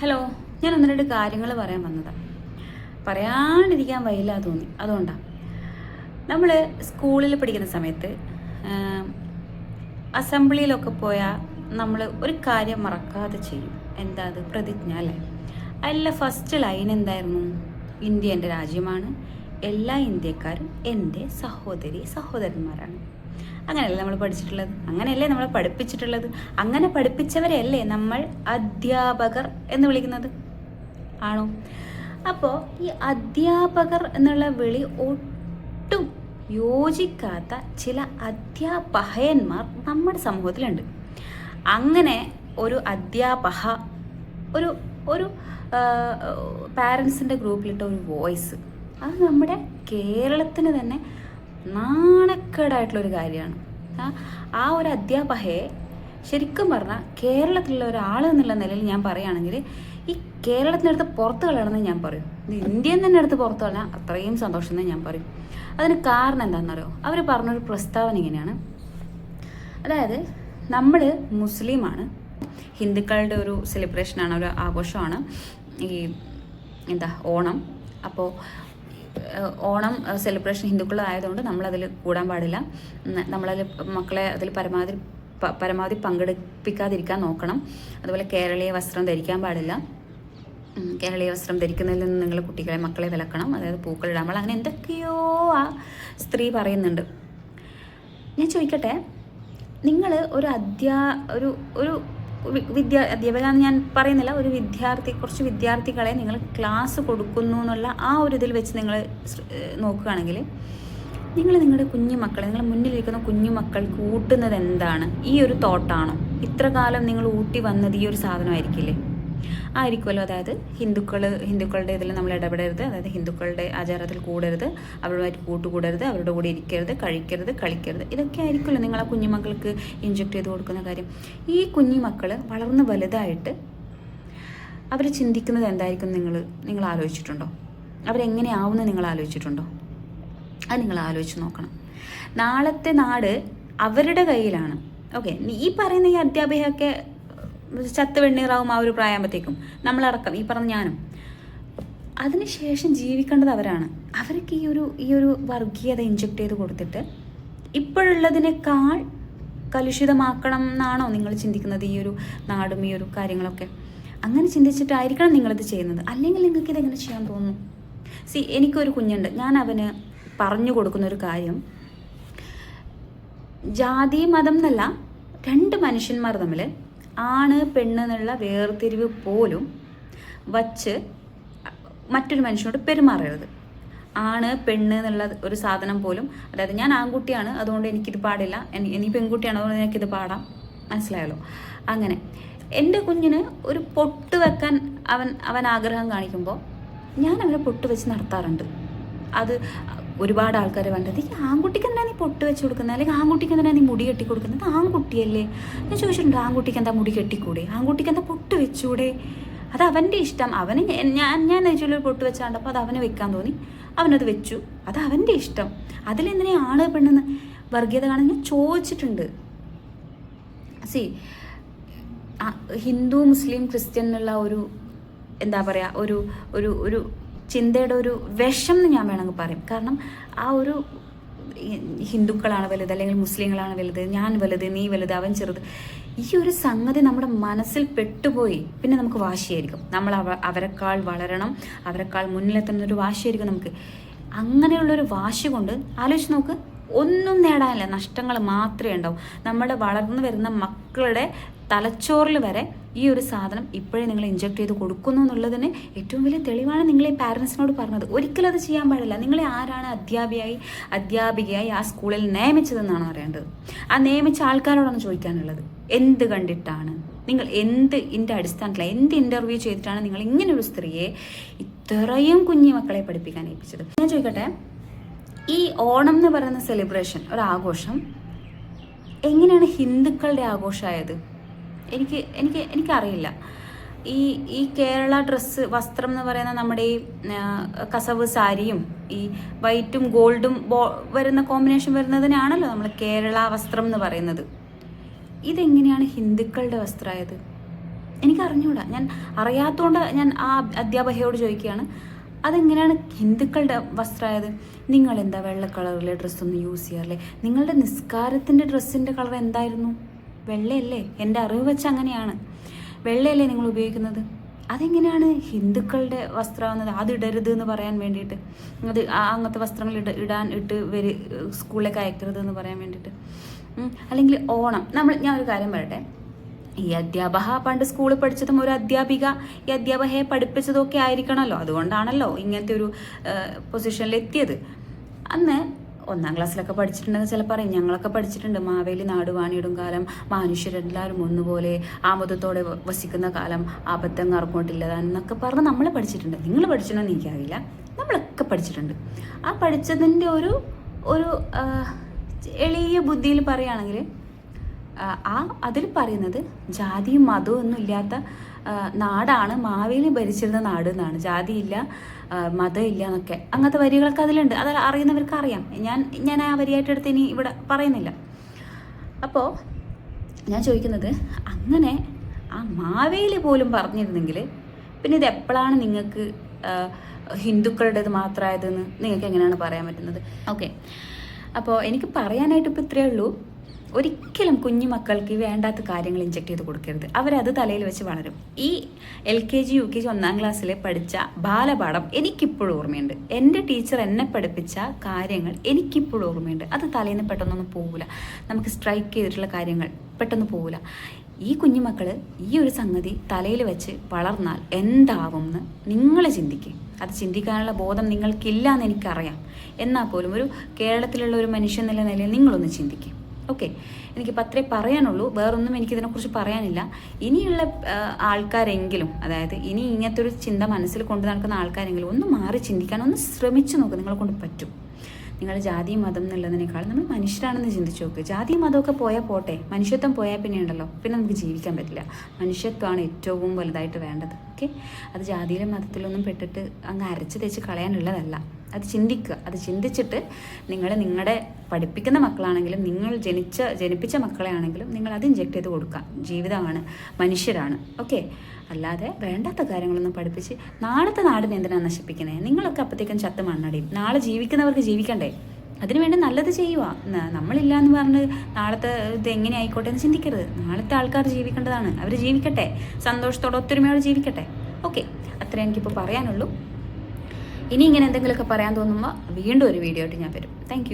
Hello ഞാൻ ഒന്ന് രണ്ട് കാര്യങ്ങൾ പറയാൻ വന്നതാണ് പറയാണ്ടിരിക്കാൻ വയ്യില്ല തോന്നി. അതുകൊണ്ടാണ് നമ്മൾ സ്കൂളിൽ പഠിക്കുന്ന സമയത്ത് അസംബ്ലിയിലൊക്കെ പോയാൽ നമ്മൾ ഒരു കാര്യം മറക്കാതെ ചെയ്യും. എന്താ അത്? പ്രതിജ്ഞ അല്ലേ? അതിലെ ഫസ്റ്റ് ലൈൻ എന്തായിരുന്നു? ഇന്ത്യ എന്റെ രാജ്യമാണ്. എല്ലാ ഇന്ത്യക്കാരും എന്റെ സഹോദരി സഹോദരന്മാരാണ്. അങ്ങനെയല്ലേ നമ്മൾ പഠിച്ചിട്ടുള്ളത്? അങ്ങനെയല്ലേ നമ്മൾ പഠിപ്പിച്ചിട്ടുള്ളത്? അങ്ങനെ പഠിപ്പിച്ചവരെയല്ലേ നമ്മൾ അധ്യാപകർ എന്ന് വിളിക്കുന്നത്? ആണോ? അപ്പോൾ ഈ അധ്യാപകർ എന്നുള്ള വിളി ഒട്ടും യോജിക്കാത്ത ചില അധ്യാപകന്മാർ നമ്മുടെ സമൂഹത്തിലുണ്ട്. അങ്ങനെ ഒരു അധ്യാപക ഒരു ഒരു പാരൻസിന്റെ ഗ്രൂപ്പിലിട്ട ഒരു വോയിസ് അത് നമ്മുടെ കേരളത്തിന് തന്നെ നാണക്കേടായിട്ടുള്ളൊരു കാര്യമാണ്. ആ ഒരു അധ്യാപകയെ ശരിക്കും പറഞ്ഞാൽ കേരളത്തിലുള്ള ഒരാൾ എന്നുള്ള നിലയിൽ ഞാൻ പറയുകയാണെങ്കിൽ ഈ കേരളത്തിനടുത്ത് പുറത്ത് കളയണമെന്ന് ഞാൻ പറയും. ഇത് ഇന്ത്യയിൽ തന്നെ അടുത്ത് പുറത്ത് കളയാൻ അത്രയും സന്തോഷം എന്ന് ഞാൻ പറയും. അതിന് കാരണം എന്താണെന്നറിയോ? അവർ പറഞ്ഞൊരു പ്രസ്താവന ഇങ്ങനെയാണ്. അതായത് നമ്മൾ മുസ്ലിമാണ്. ഹിന്ദുക്കളുടെ ഒരു സെലിബ്രേഷനാണ് ഒരു ആഘോഷമാണ്. ഈ എന്താ ഓണം. അപ്പോൾ ഓണം സെലിബ്രേഷൻ ഹിന്ദുക്കളായതുകൊണ്ട് നമ്മൾ നമ്മളതിൽ കൂടാൻ പാടില്ല. നമ്മളതിൽ മക്കളെ അതിൽ പരമാവധി പരമാവധി പങ്കെടുപ്പിക്കാതിരിക്കാൻ നോക്കണം. അതുപോലെ കേരളീയ വസ്ത്രം ധരിക്കാൻ പാടില്ല. കേരളീയ വസ്ത്രം ധരിക്കുന്നതിൽ നിന്ന് നിങ്ങൾ കുട്ടികളെ മക്കളെ വിലക്കണം. അതായത് പൂക്കളിടാൻ പാടില്ല. അങ്ങനെ എന്തൊക്കെയോ ആ സ്ത്രീ പറയുന്നുണ്ട്. ഞാൻ ചോദിക്കട്ടെ നിങ്ങൾ ഒരു അധ്യാ ഒരു ഒരു വിദ്യാ അധ്യാപക എന്ന് ഞാൻ പറയുന്നില്ല. ഒരു വിദ്യാർത്ഥി കുറച്ച് വിദ്യാർത്ഥികളെ നിങ്ങൾ ക്ലാസ് കൊടുക്കുന്നു എന്നുള്ള ആ ഒരു ഇതിൽ വെച്ച് നിങ്ങൾ നോക്കുകയാണെങ്കിൽ നിങ്ങൾ നിങ്ങളുടെ കുഞ്ഞു മക്കളെ നിങ്ങൾ മുന്നിലിരിക്കുന്ന കുഞ്ഞു മക്കൾ കൂട്ടുന്നത് എന്താണ്? ഈ ഒരു തോട്ടാണോ? ഇത്ര കാലം നിങ്ങൾ ഊട്ടി വന്നത് ഈ ഒരു സാധനമായിരിക്കില്ലേ? ആയിരിക്കുമല്ലോ. അതായത് ഹിന്ദുക്കൾ ഹിന്ദുക്കളുടെ ഇതിൽ നമ്മൾ ഇടപെടരുത്. അതായത് ഹിന്ദുക്കളുടെ ആചാരത്തിൽ കൂടരുത്. അവരുമായിട്ട് കൂട്ടുകൂടരുത്. അവരുടെ കൂടെ ഇരിക്കരുത് കഴിക്കരുത് കളിക്കരുത്. ഇതൊക്കെ ആയിരിക്കുമല്ലോ നിങ്ങൾ ആ കുഞ്ഞുമക്കൾക്ക് ഇഞ്ചക്ട് ചെയ്ത് കൊടുക്കുന്ന കാര്യം. ഈ കുഞ്ഞുമക്കൾ വളർന്ന് വലുതായിട്ട് അവർ ചിന്തിക്കുന്നത് എന്തായിരിക്കും നിങ്ങൾ നിങ്ങൾ ആലോചിച്ചിട്ടുണ്ടോ? അവരെങ്ങനെയാവുമെന്ന് നിങ്ങൾ ആലോചിച്ചിട്ടുണ്ടോ? അത് നിങ്ങൾ ആലോചിച്ച് നോക്കണം. നാളത്തെ നാട് അവരുടെ കയ്യിലാണ്. ഓക്കെ ഈ പറയുന്ന ഈ അധ്യാപികയൊക്കെ ചത്ത് വെണ്ണീറാവും ആ ഒരു പ്രായമാകുമ്പോഴത്തേക്കും നമ്മളടക്കം ഈ പറഞ്ഞ ഞാനും. അതിനുശേഷം ജീവിക്കേണ്ടത് അവരാണ്. അവർക്ക് ഈ ഒരു ഈ ഒരു വർഗീയത ഇഞ്ചെക്ട് ചെയ്ത് കൊടുത്തിട്ട് ഇപ്പോഴുള്ളതിനേക്കാൾ കലുഷിതമാക്കണം എന്നാണോ നിങ്ങൾ ചിന്തിക്കുന്നത് ഈ ഒരു നാടും ഈ ഒരു കാര്യങ്ങളൊക്കെ? അങ്ങനെ ചിന്തിച്ചിട്ടായിരിക്കണം നിങ്ങളിത് ചെയ്യുന്നത്. അല്ലെങ്കിൽ നിങ്ങൾക്ക് ഇതെങ്ങനെ ചെയ്യാൻ തോന്നുന്നു? സി എനിക്കൊരു കുഞ്ഞുണ്ട്. ഞാൻ അവന് പറഞ്ഞു കൊടുക്കുന്ന ഒരു കാര്യം. ജാതി മതം എന്നല്ല രണ്ട് മനുഷ്യന്മാർ തമ്മിൽ ആണ് പെണ്ണ് എന്നുള്ള വേർതിരിവ് പോലും വച്ച് മറ്റൊരു മനുഷ്യനോട് പെരുമാറരുത്. ആണ് പെണ്ണ് എന്നുള്ള ഒരു സാധനം പോലും അതായത് ഞാൻ ആൺകുട്ടിയാണ് അതുകൊണ്ട് എനിക്കിത് പാടില്ല. ഇനി പെൺകുട്ടിയാണ് അതുകൊണ്ട് എനിക്കിത് പാടാം. മനസ്സിലായല്ലോ? അങ്ങനെ. എന്റെ കുഞ്ഞിന് ഒരു പൊട്ട് വെക്കാൻ അവൻ അവൻ ആഗ്രഹം കാണിക്കുമ്പോൾ ഞാൻ അവനെ പൊട്ട് വെച്ച് നടത്താറുണ്ട്. അത് ഒരുപാട് ആൾക്കാരെ വേണ്ടത് ഈ ആൺകുട്ടിക്ക് എന്തിനാ നീ പൊട്ട് വെച്ച് കൊടുക്കുന്നത് അല്ലെങ്കിൽ ആൺകുട്ടിക്ക് എന്തിനാ നീ മുടി കെട്ടി കൊടുക്കുന്നത് ആൺകുട്ടിയല്ലേ? ഞാൻ ചോദിച്ചിട്ടുണ്ട് ആൺകുട്ടിക്ക് എന്താ മുടി കെട്ടിക്കൂടെ? ആൺകുട്ടിക്ക് എന്താ പൊട്ട് വെച്ചൂടെ? അത് അവന്റെ ഇഷ്ടം. അവന് ഞാൻ ഞാൻ നെയ്ച്ചൊല്ലി പൊട്ട് വെച്ചാണ്ടപ്പോൾ അത് അവന് വെക്കാൻ തോന്നി. അവനത് വെച്ചു. അത് അവന്റെ ഇഷ്ടം. അതിലെന്തിനാണ് പെണ്ണെന്ന് വർഗീയത കാണാൻ ഞാൻ ചോദിച്ചിട്ടുണ്ട്. സി ഹിന്ദു മുസ്ലിം ക്രിസ്ത്യൻ എന്നുള്ള ഒരു എന്താ പറയുക ഒരു ഒരു ഒരു ചിന്തയുടെ ഒരു വിഷം എന്ന് ഞാൻ വേണമെങ്കിൽ പറയും. കാരണം ആ ഒരു ഹിന്ദുക്കളാണ് വലുത് അല്ലെങ്കിൽ മുസ്ലിങ്ങളാണ് വലുത് ഞാൻ വലുത് നീ വലുത് അവൻ ചെറുത്. ഈ ഒരു സംഗതി നമ്മുടെ മനസ്സിൽ പെട്ടുപോയി പിന്നെ നമുക്ക് വാശിയായിരിക്കും. നമ്മൾ അവ അവരെക്കാൾ വളരണം അവരെക്കാൾ മുന്നിലെത്തുന്ന ഒരു വാശിയായിരിക്കും നമുക്ക്. അങ്ങനെയുള്ളൊരു വാശി കൊണ്ട് ആലോചിച്ച് നോക്ക് ഒന്നും നേടാനില്ല. നഷ്ടങ്ങൾ മാത്രമേ ഉണ്ടാവും. നമ്മുടെ വളർന്നു വരുന്ന മക്കളുടെ തലച്ചോറിൽ വരെ ഈ ഒരു സാധനം ഇപ്പോഴേ നിങ്ങൾ ഇഞ്ചെക്ട് ചെയ്ത് കൊടുക്കുന്നു എന്നുള്ളതിന് ഏറ്റവും വലിയ തെളിവാണ് നിങ്ങൾ ഈ പാരൻസിനോട് പറഞ്ഞത്. ഒരിക്കലും അത് ചെയ്യാൻ പാടില്ല. നിങ്ങളെ ആരാണ് അധ്യാപികയായി അധ്യാപികയായി ആ സ്കൂളിൽ നിയമിച്ചതെന്നാണ് അറിയേണ്ടത് ആ നിയമിച്ച ആൾക്കാരോടാണ് ചോദിക്കാനുള്ളത്. എന്ത് കണ്ടിട്ടാണ്? നിങ്ങൾ എന്ത് ഇതിന്റെ അടിസ്ഥാനത്തിൽ എന്ത് ഇന്റർവ്യൂ ചെയ്തിട്ടാണ് നിങ്ങൾ ഇങ്ങനെ ഒരു സ്ത്രീയെ ഇത്രയും കുഞ്ഞു മക്കളെ പഠിപ്പിക്കാൻ ഏൽപ്പിച്ചത്? ഞാൻ ചോദിക്കട്ടെ ഈ ഓണം എന്ന് പറയുന്ന സെലിബ്രേഷൻ ഒരു ആഘോഷം എങ്ങനെയാണ് ഹിന്ദുക്കളുടെ ആഘോഷമായത്? എനിക്ക് എനിക്ക് എനിക്കറിയില്ല. ഈ ഈ കേരള ഡ്രസ്സ് വസ്ത്രം എന്ന് പറയുന്ന നമ്മുടെ ഈ കസവ് സാരിയും ഈ വൈറ്റും ഗോൾഡും വരുന്ന കോമ്പിനേഷൻ വരുന്നതിനാണല്ലോ നമ്മൾ കേരള വസ്ത്രം എന്ന് പറയുന്നത്. ഇതെങ്ങനെയാണ് ഹിന്ദുക്കളുടെ വസ്ത്രമായത് എനിക്കറിഞ്ഞൂടാ. ഞാൻ അറിയാത്തതുകൊണ്ട് ഞാൻ ആ അധ്യാപകയോട് ചോദിക്കുകയാണ്. അതെങ്ങനെയാണ് ഹിന്ദുക്കളുടെ വസ്ത്രമായത് നിങ്ങൾ എന്താ വെള്ള കളറിലെ ഡ്രസ്സൊന്നും യൂസ് ചെയ്യാറില്ലേ? നിങ്ങളുടെ നിസ്കാരത്തിന്റെ ഡ്രസ്സിന്റെ കളർ എന്തായിരുന്നു? വെള്ളയല്ലേ? എന്റെ അറിവ് വെച്ച് അങ്ങനെയാണ്. വെള്ളയല്ലേ നിങ്ങൾ ഉപയോഗിക്കുന്നത്? അതെങ്ങനെയാണ് ഹിന്ദുക്കളുടെ വസ്ത്രമാകുന്നത് അത് ഇടരുത് എന്ന് പറയാൻ വേണ്ടിയിട്ട്. അത് അങ്ങനത്തെ വസ്ത്രങ്ങൾ ഇട ഇടാൻ ഇട്ട് വരി സ്കൂളിലേക്ക് അയക്കരുത് എന്ന് പറയാൻ വേണ്ടിയിട്ട്. അല്ലെങ്കിൽ ഓണം. നമ്മൾ ഞാൻ ഒരു കാര്യം പറയട്ടെ. ഈ അധ്യാപക പണ്ട് സ്കൂളിൽ പഠിച്ചതും ഒരു അധ്യാപിക ഈ അധ്യാപകയെ പഠിപ്പിച്ചതൊക്കെ ആയിരിക്കണമല്ലോ. അതുകൊണ്ടാണല്ലോ ഇങ്ങനത്തെ ഒരു പൊസിഷനിൽ എത്തിയത്. അന്ന് ഒന്നാം ക്ലാസ്സിലൊക്കെ പഠിച്ചിട്ടുണ്ടെങ്കിൽ ചിലപ്പോൾ പറയും. ഞങ്ങളൊക്കെ പഠിച്ചിട്ടുണ്ട്. മാവേലി നാടുവാണിയിടും കാലം മനുഷ്യരെല്ലാവരും ഒന്നുപോലെ ആമുദത്തോടെ വസിക്കുന്ന കാലം അബദ്ധം കറങ്ങോട്ടില്ലതാന്നൊക്കെ പറഞ്ഞ് നമ്മൾ പഠിച്ചിട്ടുണ്ട്. നിങ്ങൾ പഠിച്ചിട്ടുണ്ടെന്ന് എനിക്കറിയില്ല. നമ്മളൊക്കെ പഠിച്ചിട്ടുണ്ട്. ആ പഠിച്ചതിന്റെ ഒരു ഒരു എളിയ ബുദ്ധിയിൽ പറയുകയാണെങ്കിൽ ആ, അതിൽ പറയുന്നത് ജാതിയും മതവും ഒന്നും ഇല്ലാത്ത നാടാണ്. മാവേലി ഭരിച്ചിരുന്ന നാട് എന്നാണ്. ജാതിയില്ല മതമില്ല എന്നൊക്കെ. അങ്ങനത്തെ വരികളൊക്കെ അതിലുണ്ട്. അത് അറിയുന്നവർക്ക് അറിയാം. ഞാൻ ഞാൻ ആ വരിയായിട്ട് എടുത്ത് ഇനി ഇവിടെ പറയുന്നില്ല. അപ്പോൾ ഞാൻ ചോദിക്കുന്നത് അങ്ങനെ ആ മാവേലി പോലും പറഞ്ഞിരുന്നെങ്കിൽ പിന്നെ ഇത് എപ്പോഴാണ് നിങ്ങൾക്ക് ഹിന്ദുക്കളുടേത് മാത്രമായതെന്ന് നിങ്ങൾക്ക് എങ്ങനെയാണ് പറയാൻ പറ്റുന്നത്? ഓക്കെ. അപ്പോൾ എനിക്ക് പറയാനായിട്ട് ഇപ്പോൾ ഇത്രയേ ഉള്ളൂ. ഒരിക്കലും കുഞ്ഞു മക്കൾക്ക് വേണ്ടാത്ത കാര്യങ്ങൾ ഇഞ്ചക്ട് ചെയ്ത് കൊടുക്കരുത്. അവരത് തലയിൽ വെച്ച് വളരും. ഈ L K G U K G ഒന്നാം ക്ലാസ്സിൽ പഠിച്ച ബാലപാഠം എനിക്കിപ്പോഴും ഓർമ്മയുണ്ട്. എന്റെ ടീച്ചർ എന്നെ പഠിപ്പിച്ച കാര്യങ്ങൾ എനിക്കിപ്പോഴും ഓർമ്മയുണ്ട്. അത് തലേന്ന് പെട്ടെന്നൊന്നും പോകില്ല നമുക്ക് സ്ട്രൈക്ക് ചെയ്തിട്ടുള്ള കാര്യങ്ങൾ പെട്ടെന്ന് പോകില്ല ഈ കുഞ്ഞുമക്കൾ ഈ ഒരു സംഗതി തലയിൽ വെച്ച് വളർന്നാൽ എന്താവുമെന്ന് നിങ്ങൾ ചിന്തിക്കും. അത് ചിന്തിക്കാനുള്ള ബോധം നിങ്ങൾക്കില്ല എന്ന് എനിക്കറിയാം. എന്നാൽ പോലും ഒരു കേരളത്തിലുള്ള ഒരു മനുഷ്യൻ എന്നുള്ള നിലയിൽ നിങ്ങളൊന്ന് ചിന്തിക്കും. ഓക്കെ എനിക്കിപ്പോൾ അത്രേ പറയാനുള്ളൂ. വേറൊന്നും എനിക്കിതിനെക്കുറിച്ച് പറയാനില്ല. ഇനിയുള്ള ആൾക്കാരെങ്കിലും അതായത് ഇനി ഇങ്ങനത്തെ ഒരു ചിന്ത മനസ്സിൽ കൊണ്ടു നടക്കുന്ന ആൾക്കാരെങ്കിലും ഒന്ന് മാറി ചിന്തിക്കാൻ ഒന്ന് ശ്രമിച്ചു നോക്കുക നിങ്ങളെ കൊണ്ട് പറ്റും. നിങ്ങൾ ജാതി മതം എന്നുള്ളതിനേക്കാൾ നമ്മൾ മനുഷ്യരാണെന്ന് ചിന്തിച്ചു നോക്ക്. ജാതി മതമൊക്കെ പോയാൽ പോട്ടെ. മനുഷ്യത്വം പോയാൽ പിന്നെ ഉണ്ടല്ലോ. പിന്നെ നമുക്ക് ജീവിക്കാൻ പറ്റില്ല. മനുഷ്യത്വമാണ് ഏറ്റവും വലുതായിട്ട് വേണ്ടത്. ഓക്കെ അത് ജാതിയിലും മതത്തിലൊന്നും പെട്ടിട്ട് അങ്ങ് അരച്ച് തേച്ച് കളയാനുള്ളതല്ല. അത് ചിന്തിക്കുക. അത് ചിന്തിച്ചിട്ട് നിങ്ങൾ നിങ്ങളുടെ പഠിപ്പിക്കുന്ന മക്കളാണെങ്കിലും നിങ്ങൾ ജനിച്ച ജനിപ്പിച്ച മക്കളെ ആണെങ്കിലും നിങ്ങൾ അത് ഇഞ്ചെക്ട് ചെയ്ത് കൊടുക്കുക. ജീവിതമാണ് മനുഷ്യരാണ്. ഓക്കെ അല്ലാതെ വേണ്ടാത്ത കാര്യങ്ങളൊന്നും പഠിപ്പിച്ച് നാളത്തെ നാടിനെ എന്തിനാണ് നശിപ്പിക്കുന്നത് നിങ്ങളൊക്കെ അപ്പോഴത്തേക്കും ചത്ത് മണ്ണടിയും നാളെ ജീവിക്കുന്നവർക്ക് ജീവിക്കണ്ടേ? അതിനുവേണ്ടി നല്ലത് ചെയ്യുക. നമ്മളില്ല എന്ന് പറഞ്ഞ് നാളത്തെ ഇത് എങ്ങനെ ആയിക്കോട്ടെ എന്ന് ചിന്തിക്കരുത്. നാളത്തെ ആൾക്കാർ ജീവിക്കേണ്ടതാണ്. അവർ ജീവിക്കട്ടെ. സന്തോഷത്തോടെ ഒത്തൊരുമയോടെ ജീവിക്കട്ടെ. ഓക്കെ അത്രേ എനിക്കിപ്പോൾ പറയാനുള്ളൂ. ഇനി ഇങ്ങനെ എന്തെങ്കിലുമൊക്കെ പറയാൻ തോന്നുമ്പോൾ വീണ്ടും ഒരു വീഡിയോ ആയിട്ട് ഞാൻ വരും. താങ്ക്